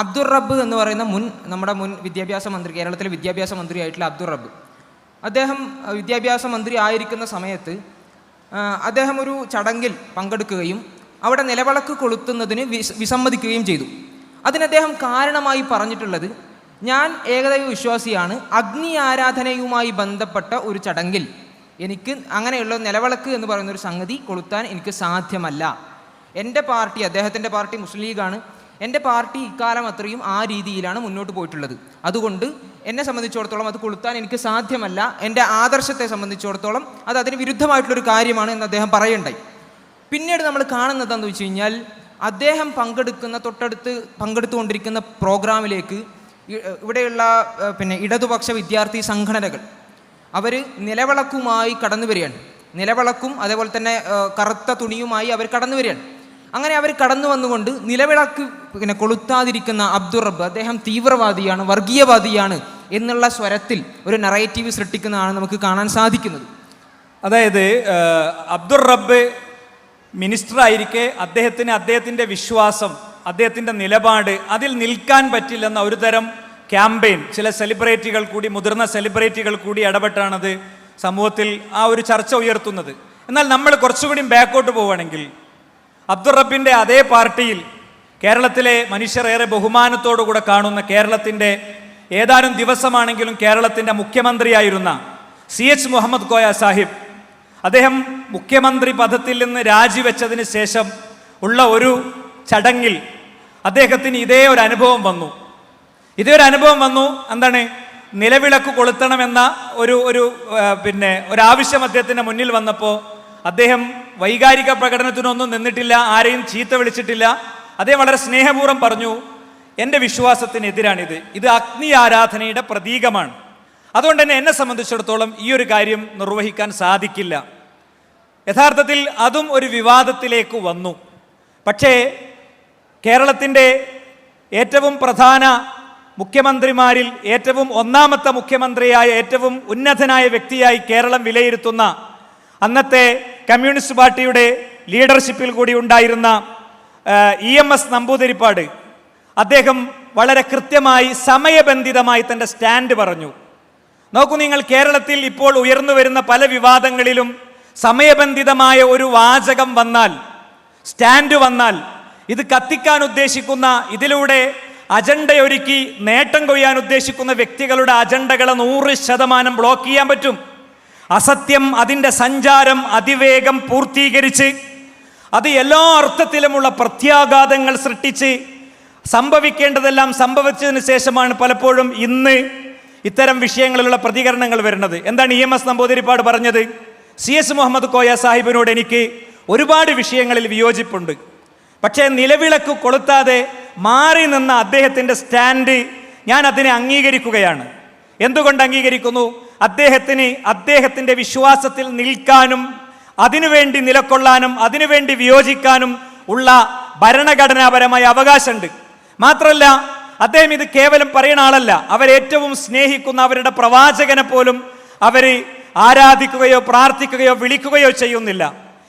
അബ്ദുൾ റബ്ബ് എന്ന് പറയുന്ന മുൻ നമ്മുടെ മുൻ വിദ്യാഭ്യാസ മന്ത്രി കേരളത്തിലെ വിദ്യാഭ്യാസ മന്ത്രിയായിട്ടുള്ള അബ്ദുർ റബ്ബ്. അദ്ദേഹം വിദ്യാഭ്യാസ മന്ത്രി ആയിരിക്കുന്ന സമയത്ത് അദ്ദേഹം ഒരു ചടങ്ങിൽ പങ്കെടുക്കുകയും അവിടെ നിലവിളക്ക് കൊളുത്തുന്നതിന് വിസ വിസമ്മതിക്കുകയും ചെയ്തു. അതിന് അദ്ദേഹം കാരണമായി പറഞ്ഞിട്ടുള്ളത് ഞാൻ ഏകദൈവ വിശ്വാസിയാണ് അഗ്നി ആരാധനയുമായി ബന്ധപ്പെട്ട ഒരു ചടങ്ങിൽ എനിക്ക് അങ്ങനെയുള്ള നിലവിളക്ക് എന്ന് പറയുന്ന ഒരു സംഗതി കൊളുത്താൻ എനിക്ക് സാധ്യമല്ല. എന്റെ പാർട്ടി അദ്ദേഹത്തിന്റെ പാർട്ടി മുസ്ലിം ലീഗാണ്. എന്റെ പാർട്ടി ഇക്കാലം അത്രയും ആ രീതിയിലാണ് മുന്നോട്ട് പോയിട്ടുള്ളത്. അതുകൊണ്ട് എന്നെ സംബന്ധിച്ചിടത്തോളം അത് കൊളുത്താൻ എനിക്ക് സാധ്യമല്ല. എന്റെ ആദർശത്തെ സംബന്ധിച്ചിടത്തോളം അത് അതിന് വിരുദ്ധമായിട്ടുള്ളൊരു കാര്യമാണ് എന്ന് അദ്ദേഹം പറയുണ്ടായി. പിന്നീട് നമ്മൾ കാണുന്നത് എന്താണെന്ന് വെച്ച് കഴിഞ്ഞാൽ അദ്ദേഹം പങ്കെടുക്കുന്ന തൊട്ടടുത്ത് പങ്കെടുത്തുകൊണ്ടിരിക്കുന്ന പ്രോഗ്രാമിലേക്ക് ഇവിടെയുള്ള പിന്നെ ഇടതുപക്ഷ വിദ്യാർത്ഥി സംഘടനകൾ അവർ നിലവിളക്കുമായി കടന്നു വരികയാണ് നിലവിളക്കും അതേപോലെ തന്നെ കറുത്ത തുണിയുമായി അവർ കടന്നു വരികയാണ് അങ്ങനെ അവർ കടന്നു വന്നുകൊണ്ട് നിലവിളക്ക് പിന്നെ കൊളുത്താതിരിക്കുന്ന അബ്ദുൾ റബ്ബ് അദ്ദേഹം തീവ്രവാദിയാണ് വർഗീയവാദിയാണ് എന്നുള്ള സ്വരത്തിൽ ഒരു നറേറ്റീവ് സൃഷ്ടിക്കുന്നതാണ് നമുക്ക് കാണാൻ സാധിക്കുന്നത്. അതായത് ഏഹ്, അബ്ദുർ റബ്ബ് മിനിസ്റ്റർ ആയിരിക്കെ അദ്ദേഹത്തിന് അദ്ദേഹത്തിന്റെ വിശ്വാസം അദ്ദേഹത്തിന്റെ നിലപാട് അതിൽ നിൽക്കാൻ പറ്റില്ലെന്ന ഒരു തരം ക്യാമ്പയിൻ ചില സെലിബ്രിറ്റികൾ കൂടി മുതിർന്ന സെലിബ്രിറ്റികൾ കൂടി ഇടപെട്ടാണത് സമൂഹത്തിൽ ആ ഒരു ചർച്ച ഉയർത്തുന്നത്. എന്നാൽ നമ്മൾ കുറച്ചുകൂടി ബാക്കോട്ട് പോവുകയാണെങ്കിൽ അബ്ദുർ റബ്ബിന്റെ അതേ പാർട്ടിയിൽ കേരളത്തിലെ മനുഷ്യർ ഏറെ ബഹുമാനത്തോടുകൂടെ കാണുന്ന കേരളത്തിന്റെ ഏതാനും ദിവസമാണെങ്കിലും കേരളത്തിന്റെ മുഖ്യമന്ത്രിയായിരുന്ന സി എച്ച് മുഹമ്മദ് കോയ സാഹിബ് അദ്ദേഹം മുഖ്യമന്ത്രി പദത്തിൽ നിന്ന് രാജിവെച്ചതിന് ശേഷം ഉള്ള ഒരു ചടങ്ങിൽ അദ്ദേഹത്തിന് ഇതേ ഒരു അനുഭവം വന്നു. ഇതേ ഒരു അനുഭവം വന്നു. എന്താണ്? നിലവിളക്ക് കൊളുത്തണമെന്ന ഒരു ഒരു പിന്നെ ഒരു ആവശ്യം അദ്ദേഹത്തിന്റെ മുന്നിൽ വന്നപ്പോൾ അദ്ദേഹം വൈകാരിക പ്രകടനത്തിനൊന്നും നിന്നിട്ടില്ല ആരെയും ചീത്ത വിളിച്ചിട്ടില്ല. അദ്ദേഹം വളരെ സ്നേഹപൂർവം പറഞ്ഞു എന്റെ വിശ്വാസത്തിനെതിരാണിത്. ഇത് അഗ്നി ആരാധനയുടെ പ്രതീകമാണ്. അതുകൊണ്ട് തന്നെ എന്നെ സംബന്ധിച്ചിടത്തോളം ഈ ഒരു കാര്യം നിർവഹിക്കാൻ സാധിക്കില്ല. യഥാർത്ഥത്തിൽ അതും ഒരു വിവാദത്തിലേക്ക് വന്നു. പക്ഷേ കേരളത്തിന്റെ ഏറ്റവും പ്രധാന മുഖ്യമന്ത്രിമാരിൽ ഏറ്റവും ഒന്നാമത്തെ മുഖ്യമന്ത്രിയായ ഏറ്റവും ഉന്നതനായ വ്യക്തിയായി കേരളം വിലയിരുത്തുന്ന അന്നത്തെ കമ്മ്യൂണിസ്റ്റ് പാർട്ടിയുടെ ലീഡർഷിപ്പിൽ കൂടി ഉണ്ടായിരുന്ന ഇ എം എസ് നമ്പൂതിരിപ്പാട് അദ്ദേഹം വളരെ കൃത്യമായി സമയബന്ധിതമായി തന്റെ സ്റ്റാൻഡ് പറഞ്ഞു. നോക്കൂ നിങ്ങൾ കേരളത്തിൽ ഇപ്പോൾ ഉയർന്നു വരുന്ന പല വിവാദങ്ങളിലും സമയബന്ധിതമായ ഒരു വാചകം വന്നാൽ സ്റ്റാൻഡ് വന്നാൽ ഇത് കത്തിക്കാൻ ഉദ്ദേശിക്കുന്ന ഇതിലൂടെ അജണ്ടയൊരുക്കി നേട്ടം കൊയ്യാൻ ഉദ്ദേശിക്കുന്ന വ്യക്തികളുടെ അജണ്ടകളെ നൂറ് ശതമാനം ബ്ലോക്ക് ചെയ്യാൻ പറ്റും. അസത്യം അതിന്റെ സഞ്ചാരം അതിവേഗം പൂർത്തീകരിച്ച് അത് എല്ലാ അർത്ഥത്തിലുമുള്ള പ്രത്യാഘാതങ്ങൾ സൃഷ്ടിച്ച് സംഭവിക്കേണ്ടതെല്ലാം സംഭവിച്ചതിന് ശേഷമാണ് പലപ്പോഴും ഇന്ന് ഇത്തരം വിഷയങ്ങളിലുള്ള പ്രതികരണങ്ങൾ വരുന്നത്. എന്താണ് ഇ എം എസ് നമ്പൂതിരിപ്പാട് പറഞ്ഞത്? സി എസ് മുഹമ്മദ് കോയ സാഹിബിനോട് എനിക്ക് ഒരുപാട് വിഷയങ്ങളിൽ വിയോജിപ്പുണ്ട്. പക്ഷേ നിലവിളക്ക് കൊളുത്താതെ മാറി നിന്ന അദ്ദേഹത്തിന്റെ സ്റ്റാൻഡ് ഞാൻ അതിനെ അംഗീകരിക്കുകയാണ്. എന്തുകൊണ്ട് അംഗീകരിക്കുന്നു? അദ്ദേഹത്തിന് അദ്ദേഹത്തിന്റെ വിശ്വാസത്തിൽ നിൽക്കാനും അതിനുവേണ്ടി നിലക്കൊള്ളാനും അതിനുവേണ്ടി വിയോജിക്കാനും ഉള്ള ഭരണഘടനാപരമായ അവകാശമുണ്ട്. മാത്രമല്ല അദ്ദേഹം ഇത് കേവലം പറയുന്ന ആളല്ല. അവരേറ്റവും സ്നേഹിക്കുന്ന അവരുടെ പ്രവാചകനെ പോലും അവർ ആരാധിക്കുകയോ പ്രാർത്ഥിക്കുകയോ വിളിക്കുകയോ ചെയ്യുന്നില്ല.